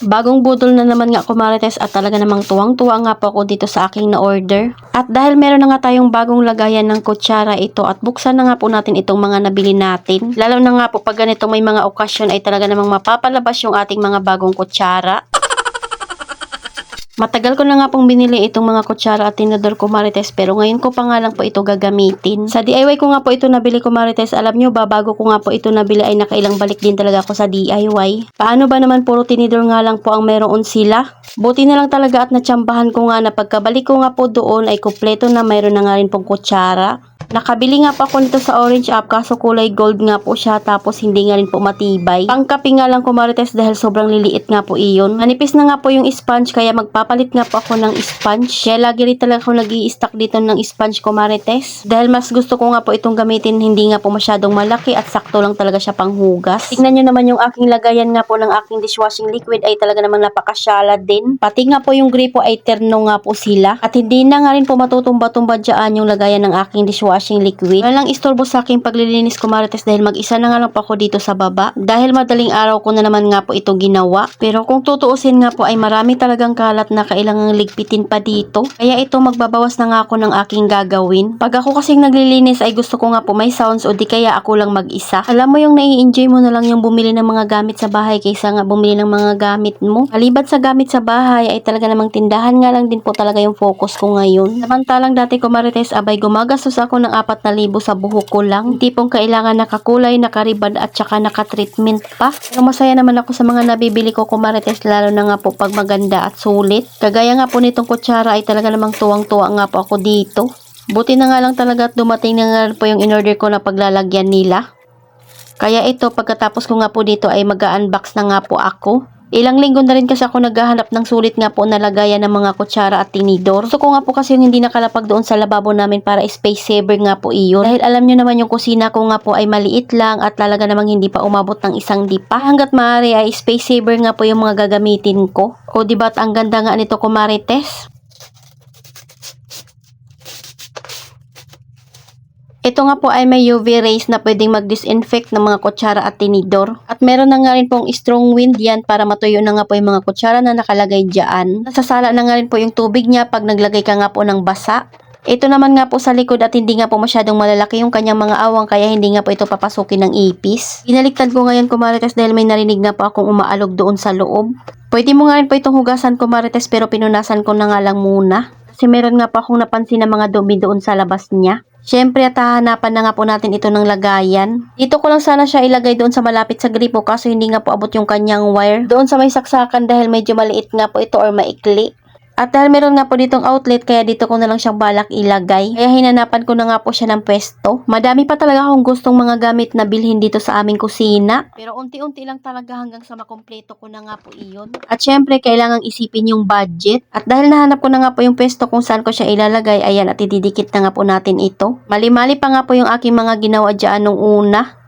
Bagong budol na naman nga kumarites at talaga namang tuwang-tuwa nga po ako dito sa aking na-order. At dahil meron na nga tayong bagong lagayan ng kutsara ito at buksan na nga po natin itong mga nabili natin. Lalo na nga po pag ganito may mga okasyon ay talaga namang mapapalabas yung ating mga bagong kutsara. Matagal ko na nga pong binili itong mga kutsara at tinador ko marites pero ngayon ko pa nga lang po ito gagamitin. Sa DIY ko nga po ito nabili ko marites. Alam nyo ba bago ko nga po ito nabili ay nakailang balik din talaga ako sa DIY. Paano ba naman puro tinidor nga lang po ang meron sila? Buti na lang talaga at natsambahan ko nga na pagkabalik ko nga po doon ay kumpleto na mayroon na nga rin pong kutsara. Nakabili nga po ako nito sa Orange App kaso kulay gold nga po siya tapos hindi nga rin po matibay. Pangkapi nga lang ko marites dahil sobrang liliit nga po iyon. Manipis na nga po yung sponge kaya magpapalit nga po ako ng sponge. Kaya lagi rin talaga ako nag stock dito ng sponge ko. Dahil mas gusto ko nga po itong gamitin hindi nga po masyadong malaki at sakto lang talaga siya panghugas. Tignan nyo naman yung aking lagayan nga po ng aking dishwashing liquid ay talaga naman napakasyala din. Pati nga po yung gripo ay terno nga po sila. At hindi na nga rin po matutumba-tumba dyan yung lagayan ng aking dishwashing liquid. Walang istorbo sa aking paglilinis ko marites dahil mag-isa na nga lang po ako dito sa baba. Dahil madaling araw ko na naman nga po ito ginawa. Pero kung tutuusin nga po ay marami talagang kalat na kailangang ligpitin pa dito. Kaya ito magbabawas na nga ako ng aking gagawin. Pag ako kasing naglilinis ay gusto ko nga po may sounds o di kaya ako lang mag-isa. Alam mo yung nai-enjoy mo na lang yung bumili ng mga gamit sa bahay kaysa nga bumili ng mga gamit mo. Maliban sa gamit sa bahay ay talaga namang tindahan nga lang din po talaga yung focus ko ngayon. Samantalang dati ko marites abay gumagastos ako ng 4,000 sa buhok ko lang. Hindi pong kailangan nakakulay, nakaribad at saka nakatreatment pa. Pero masaya naman ako sa mga nabibili ko kumarites lalo na nga po pag maganda at sulit. Kagaya nga po nitong kutsara ay talaga namang tuwang-tuwa nga po ako dito. Buti na nga lang talaga at dumating na nga po yung in-order ko na paglalagyan nila. Kaya ito, pagkatapos ko nga po dito ay mag-unbox na nga po ako. Ilang linggo na rin kasi ako naghahanap ng sulit nga po na lagayan ng mga kutsara at tinidor. Gusto ko nga po kasi yung hindi nakalapag doon sa lababo namin para space saver nga po iyon. Dahil alam nyo naman yung kusina ko nga po ay maliit lang at talaga namang hindi pa umabot ng isang dipa. Hanggat maaari ay space saver nga po yung mga gagamitin ko. O diba't ang ganda nga nito kumarites. Ito nga po ay may UV rays na pwedeng mag-disinfect ng mga kutsara at tinidor. At meron na nga rin pong strong wind yan para matuyo na nga po yung mga kutsara na nakalagay dyan. Nasasala na nga rin po yung tubig niya pag naglagay ka nga po ng basa. Ito naman nga po sa likod at hindi nga po masyadong malalaki yung kanyang mga awang kaya hindi nga po ito papasukin ng ipis. Inaliktad ko ngayon kumarites dahil may narinig na po akong umaalog doon sa loob. Pwede mo nga rin po itong hugasan kumarites pero pinunasan ko na nga lang muna. Kasi meron nga po akong napansin na mga dumi doon sa labas niya. Siyempre at hahanapan na nga po natin ito ng lagayan. Dito ko lang sana siya ilagay doon sa malapit sa gripo kaso hindi nga po abot yung kanyang wire. Doon sa may saksakan dahil medyo maliit nga po ito or maikli. At dahil meron nga po ditong outlet, kaya dito ko na lang siyang balak ilagay. Kaya hinanapan ko na nga po siya ng pwesto. Madami pa talaga akong gustong mga gamit na bilhin dito sa aming kusina. Pero unti-unti lang talaga hanggang sa makompleto ko na nga po iyon. At syempre, kailangang isipin yung budget. At dahil nahanap ko na nga po yung pwesto kung saan ko siya ilalagay, ayan at ididikit na nga po natin ito. Mali-mali pa nga po yung aking mga ginawa dyan nung una.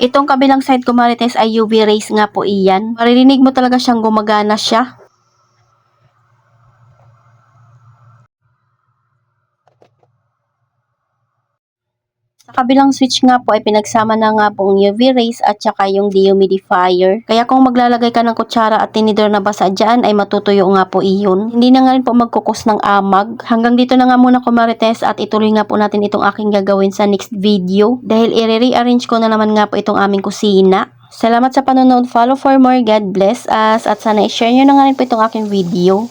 Itong kabilang side ko Marites ay UV rays nga po iyan. Maririnig mo talaga siyang gumagana siya. Sa kabilang switch nga po ay pinagsama na nga po ang UV rays at saka yung dehumidifier. Kaya kung maglalagay ka ng kutsara at tinidor na basa dyan ay matutuyo nga po iyon. Hindi na nga rin po magkukos ng amag. Hanggang dito na nga muna ko marites at ituloy nga po natin itong aking gagawin sa next video. Dahil i-rearrange ko na naman nga po itong aming kusina. Salamat sa panonood. Follow for more. God bless us. At sana i-share nyo na nga rin po itong aking video.